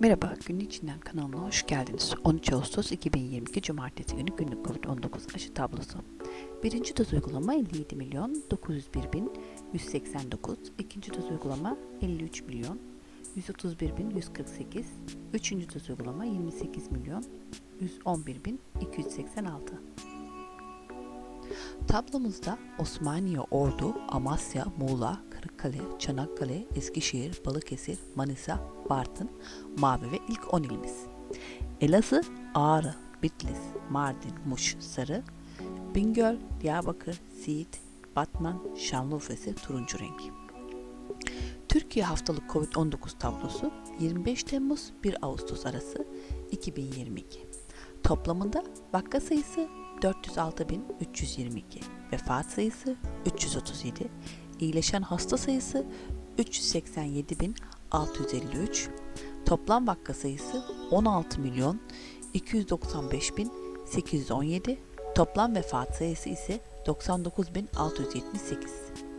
Merhaba, günün içinden kanalına hoş geldiniz. 13 Ağustos 2022 Cumartesi günü günlük COVID-19 aşı tablosu. Birinci doz uygulama 57 milyon 901 bin 189, ikinci doz uygulama 53 milyon 131 bin 148, üçüncü doz uygulama 28 milyon 111 bin 286. Tablomuzda Osmaniye, Ordu, Amasya, Muğla, Kırıkkale, Çanakkale, Eskişehir, Balıkesir, Manisa, Bartın, Mavi ve ilk 10 ilimiz. Elazığ, Ağrı, Bitlis, Mardin, Muş, Sarı, Bingöl, Diyarbakır, Siirt, Batman, Şanlıurfa ise turuncu renk. Türkiye haftalık COVID-19 tablosu 25 Temmuz 1 Ağustos arası 2022. Toplamında vaka sayısı 406.322, vefat sayısı 337, iyileşen hasta sayısı 387.653, toplam vaka sayısı 16 milyon 295.817, toplam vefat sayısı ise 99.678.